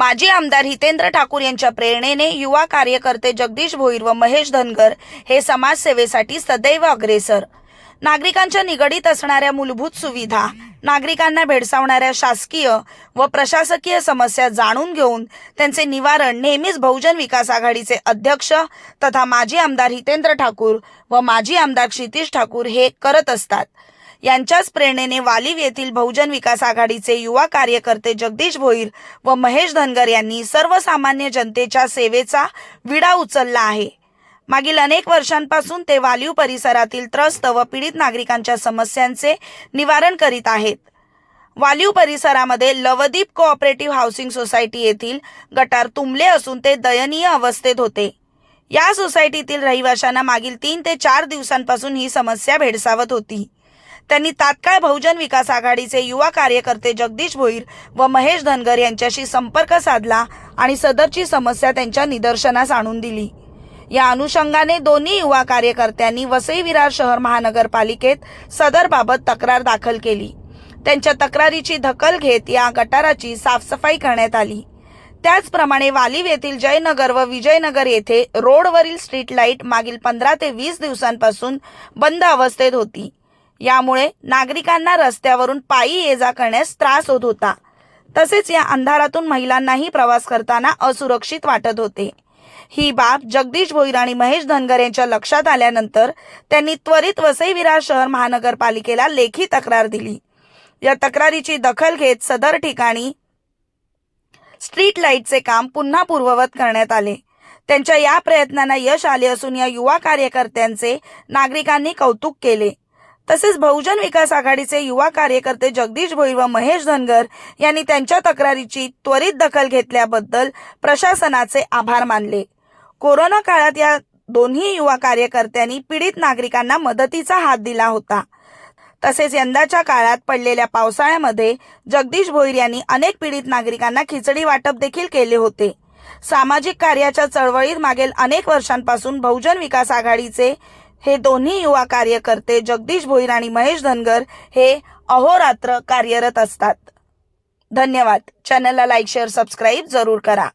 माजी आमदार हितेंद्र ठाकूर यांच्या प्रेरणेने युवा कार्यकर्ते जगदीश भोईर व महेश धनगर हे समाजसेवेसाठी सदैव अग्रेसर. नागरिकांच्या निगडीत असणाऱ्या मूलभूत सुविधा नागरिकांना भेडसावणाऱ्या शासकीय व प्रशासकीय समस्या जाणून घेऊन त्यांचे निवारण नेहमीच बहुजन विकास आघाडीचे अध्यक्ष तथा माजी आमदार हितेंद्र ठाकूर व माजी आमदार क्षितिश ठाकूर हे करत असतात. यांच्याच प्रेरणेने वालीव येथील बहुजन विकास आघाडीचे युवा कार्यकर्ते जगदीश भोईर व महेश धनगर यांनी सर्वसामान्य जनतेच्या सेवेचा विडा उचलला आहे. मागील अनेक वर्षांपासून ते वालीव परिसरातील त्रस्त व पीडित नागरिकांच्या समस्यांचे निवारण करीत आहेत. वालीव परिसरामध्ये लवदीप कोऑपरेटिव्ह हाऊसिंग सोसायटी येथील गटार तुंबले असून ते दयनीय अवस्थेत होते. या सोसायटीतील रहिवाशांना मागील तीन ते चार दिवसांपासून ही समस्या भेडसावत होती. त्यांनी तात्काळ बहुजन विकास आघाडीचे युवा कार्यकर्ते जगदीश भोईर व महेश धनगर यांच्याशी संपर्क साधला आणि सदरची समस्या त्यांच्या निदर्शनास आणून दिली. या अनुषंगाने दोन्ही युवा कार्यकर्त्यांनी वसई विरार शहर महानगरपालिकेत सदरबाबत तक्रार दाखल केली. त्यांच्या तक्रारीची दखल घेत या गटाराची साफसफाई करण्यात आली. त्याचप्रमाणे वालीव येथील जयनगर व विजयनगर येथे रोडवरील स्ट्रीट लाइट मागील पंधरा ते वीस दिवसांपासून बंद अवस्थेत होती. यामुळे नागरिकांना रस्त्यावरून पायी ये जा करण्यास त्रास होत होता. तसेच या अंधारातून महिलांनाही प्रवास करताना असुरक्षित वाटत होते. ही बाब जगदीश भोईर आणि महेश धनगर यांच्या लक्षात आल्यानंतर त्यांनी त्वरित वसई विरार शहर महानगरपालिकेला लेखी तक्रार दिली. या तक्रारीची दखल घेत सदर ठिकाणी स्ट्रीट लाईटचे काम पुन्हा पूर्ववत करण्यात आले. त्यांच्या या प्रयत्नांना यश आले असून या युवा कार्यकर्त्यांचे नागरिकांनी कौतुक केले. तसेच बहुजन विकास आघाडीचे युवा कार्यकर्ते जगदीश भोईर व महेश धनगर यांनी त्यांच्या तक्रारीची त्वरित दखल घेतल्याबद्दल प्रशासनाचे आभार मानले. कोरोना काळात या दोन्ही युवा कार्यकर्त्यांनी पीडित नागरिकांना मदतीचा हात दिला होता. तसेच यंदाच्या काळात पडलेल्या पावसाळ्यामध्ये जगदीश भोईर यांनी अनेक पीडित नागरिकांना खिचडी वाटप देखील केले होते. सामाजिक कार्याच्या चळवळीत मागील अनेक वर्षांपासून बहुजन विकास आघाडीचे हे दोन्ही युवा कार्यकर्ते जगदीश भोईर आणि महेश धनगर हे अहोरात्र कार्यरत असतात. धन्यवाद. चॅनलला लाईक शेअर सबस्क्राईब जरूर करा.